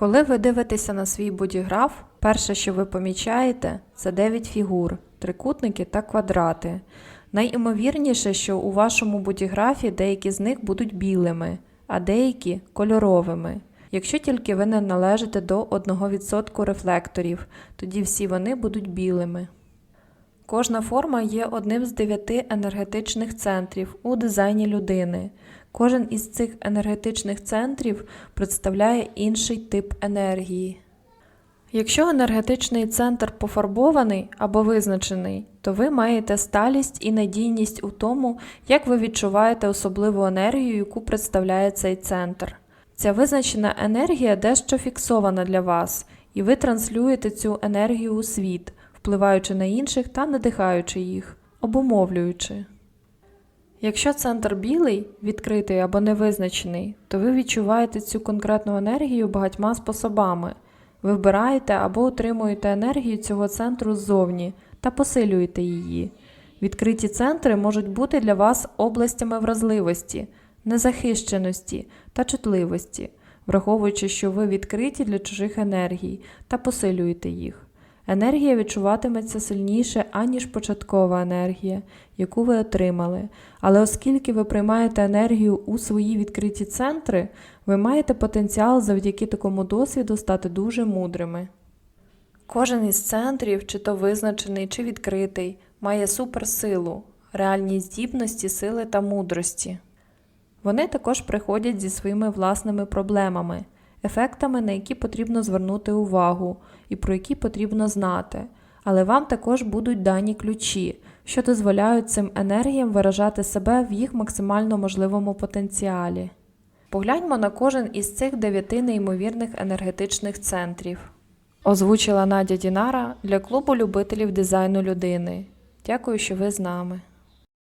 Коли ви дивитеся на свій бодіграф, перше, що ви помічаєте, це 9 фігур, трикутники та квадрати. Найімовірніше, що у вашому бодіграфі деякі з них будуть білими, а деякі кольоровими. Якщо тільки ви не належите до 1% рефлекторів, тоді всі вони будуть білими. Кожна форма є одним з дев'яти енергетичних центрів у дизайні людини. Кожен із цих енергетичних центрів представляє інший тип енергії. Якщо енергетичний центр пофарбований або визначений, то ви маєте сталість і надійність у тому, як ви відчуваєте особливу енергію, яку представляє цей центр. Ця визначена енергія дещо фіксована для вас, і ви транслюєте цю енергію у світ, впливаючи на інших та надихаючи їх, обумовлюючи. Якщо центр білий, відкритий або невизначений, то ви відчуваєте цю конкретну енергію багатьма способами. Ви вбираєте або отримуєте енергію цього центру ззовні та посилюєте її. Відкриті центри можуть бути для вас областями вразливості, незахищеності та чутливості, враховуючи, що ви відкриті для чужих енергій та посилюєте їх. Енергія відчуватиметься сильніше, аніж початкова енергія, яку ви отримали. Але оскільки ви приймаєте енергію у свої відкриті центри, ви маєте потенціал завдяки такому досвіду стати дуже мудрими. Кожен із центрів, чи то визначений, чи відкритий, має суперсилу, реальні здібності, сили та мудрості. Вони також приходять зі своїми власними проблемами, ефектами, на які потрібно звернути увагу і про які потрібно знати, але вам також будуть дані ключі, що дозволяють цим енергіям виражати себе в їх максимально можливому потенціалі. Погляньмо на кожен із цих дев'яти неймовірних енергетичних центрів. Озвучила Надя Дінара для клубу любителів дизайну людини. Дякую, що ви з нами.